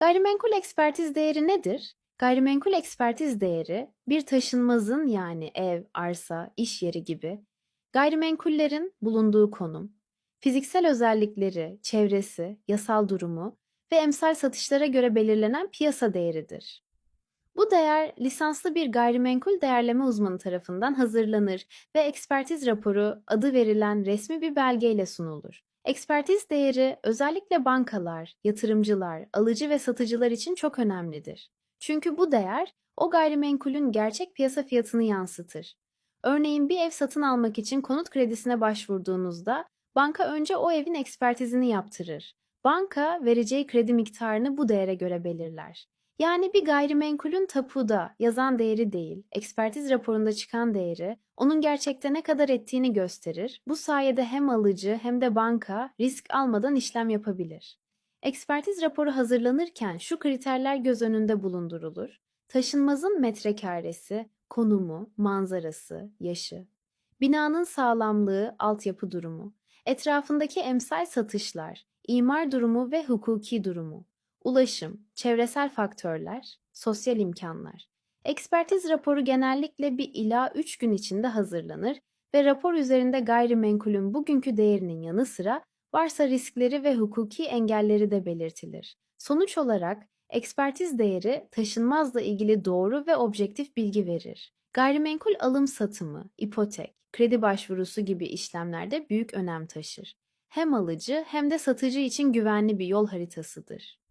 Gayrimenkul ekspertiz değeri nedir? Gayrimenkul ekspertiz değeri bir taşınmazın yani ev, arsa, iş yeri gibi gayrimenkullerin bulunduğu konum, fiziksel özellikleri, çevresi, yasal durumu ve emsal satışlara göre belirlenen piyasa değeridir. Bu değer lisanslı bir gayrimenkul değerleme uzmanı tarafından hazırlanır ve ekspertiz raporu adı verilen resmi bir belgeyle sunulur. Ekspertiz değeri özellikle bankalar, yatırımcılar, alıcı ve satıcılar için çok önemlidir. Çünkü bu değer o gayrimenkulün gerçek piyasa fiyatını yansıtır. Örneğin bir ev satın almak için konut kredisine başvurduğunuzda banka önce o evin ekspertizini yaptırır. Banka vereceği kredi miktarını bu değere göre belirler. Yani bir gayrimenkulün tapuda yazan değeri değil, ekspertiz raporunda çıkan değeri, onun gerçekte ne kadar ettiğini gösterir. Bu sayede hem alıcı hem de banka risk almadan işlem yapabilir. Ekspertiz raporu hazırlanırken şu kriterler göz önünde bulundurulur. Taşınmazın metrekaresi, konumu, manzarası, yaşı, binanın sağlamlığı, altyapı durumu, etrafındaki emsal satışlar, imar durumu ve hukuki durumu, ulaşım, çevresel faktörler, sosyal imkanlar. Ekspertiz raporu genellikle bir ila 3 gün içinde hazırlanır ve rapor üzerinde gayrimenkulün bugünkü değerinin yanı sıra varsa riskleri ve hukuki engelleri de belirtilir. Sonuç olarak ekspertiz değeri taşınmazla ilgili doğru ve objektif bilgi verir. Gayrimenkul alım satımı, ipotek, kredi başvurusu gibi işlemlerde büyük önem taşır. Hem alıcı hem de satıcı için güvenli bir yol haritasıdır.